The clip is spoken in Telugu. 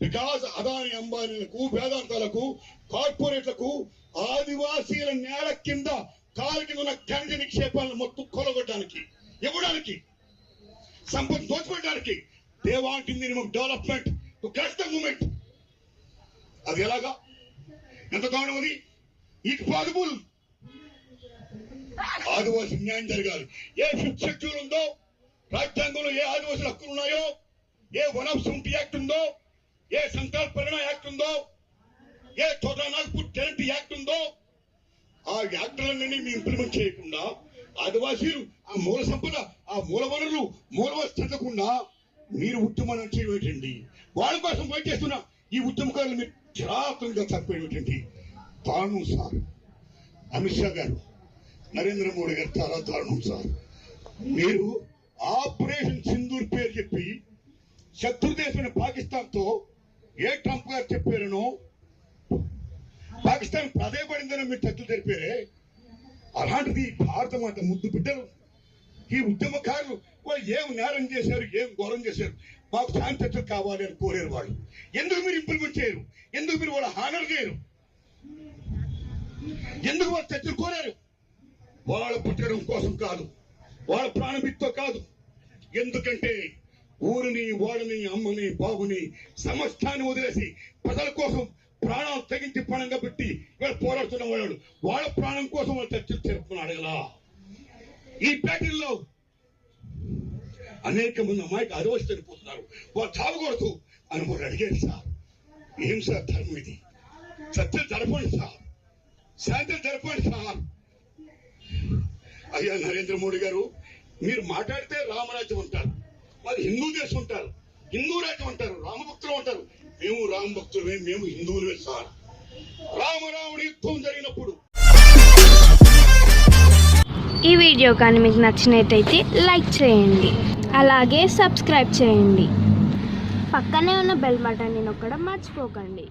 బికాస్ అదాని అంబానీలకు వేదాంతాలకు కార్పొరేట్లకు ఆదివాసీల నేల కింద కాలికి ఉన్న ఖనిజ నిక్షేపాలను మొత్తం కొలగొట్టడానికి ఇవ్వడానికి సంపద దోచుకోవడానికి they want in minimum development to crush the movement అది ఎలాగా? ఎంత దారుణం అది? ఇట్ పాసిబుల్ ఆదివాసి న్యాయం జరగాలి. ఏ ఫిఫ్త్ షెడ్యూల్ ఉందో రాజ్యాంగంలో ఏ ఆదివాసుల హక్కులు ఉన్నాయో ఏ వన్ ఆఫ్ సెవెంటీ యాక్ట్ ఉందో ఏ సంకల్ప యాక్ట్ ఉందో ఏ చోటా నాగ్పూర్ టెనెంట్ యాక్ట్ ఉందో ఆ యాక్టులన్నీ మీ ఇంప్లిమెంట్ చేయకుండా ఆదివాసీలు ఆ మూల సంపద ఆ మూల వనరులు మూల వస్తు మీరు ఉద్యమం చేయటండి వాళ్ళ కోసం పోయి చేస్తున్న ఈ ఉద్యమకారులు మీరు జాగ్రత్తగా చంపేటండి తాను సార్ అమిత్ షా గారు నరేంద్ర మోడీ గారు చాలా దారుణం సార్. మీరు ఆపరేషన్ సింధూర్ పేరు చెప్పి శత్రు దేశమైన పాకిస్తాన్తో ఏ ట్రంప్ గారు చెప్పారను పాకిస్తాన్ పడిందని మీరు చర్చలు జరిపారే అలాంటిది భారత మాత ముద్దు బిడ్డలు ఈ ఉద్యమకారులు వాళ్ళు ఏం నేరం చేశారు ఏం ఘోరం చేశారు మాకు శాంతి చర్చలు కావాలి అని కోరారు వాళ్ళు. ఎందుకు మీరు ఇంప్లిమెంట్ చేయరు? ఎందుకు మీరు వాళ్ళ హానర్ చేయరు? ఎందుకు వాళ్ళు చర్చలు కోరారు? వాళ్ళ పుట్టడం కోసం కాదు వాళ్ళ ప్రాణమిత్తో కాదు. ఎందుకంటే ఊరిని వాళ్ళని అమ్మని బాబుని సమస్తాన్ని వదిలేసి ప్రజల కోసం ప్రాణాలు తెగించి పణంగా పెట్టి వీళ్ళు పోరాడుతున్న వాళ్ళు వాళ్ళ ప్రాణం కోసం వాళ్ళు చర్చలు జరుపుకున్నాడు కదా. ఈ ప్యాటర్న్లో అనేక మంది అమ్మాయికి అరవసి చనిపోతున్నారు. వాళ్ళు చావకూడదు అని వాళ్ళు అడిగారు సార్. ఏం సార్ ధర్మం ఇది? చర్చలు జరపండి సార్. శాంతులు జరపండి సార్. అయ్యా నరేంద్ర మోడీ గారు మీరు మాట్లాడితే రామరాజ్యం అంటారు. మరి హిందూ దేశం ఉంటారు. హిందూ రాజ్యం అంటారు. రామభక్తులు అంటారు. మేము రామభక్తులమే మేము హిందువులమే సార్. రామరాముడి యుద్ధం జరిగినప్పుడు. ఈ వీడియో కానీ మీకు నచ్చినట్టయితే లైక్ చేయండి. అలాగే సబ్స్క్రైబ్ చేయండి. పక్కనే ఉన్న బెల్ బటన్ని నొక్కడం మర్చిపోకండి.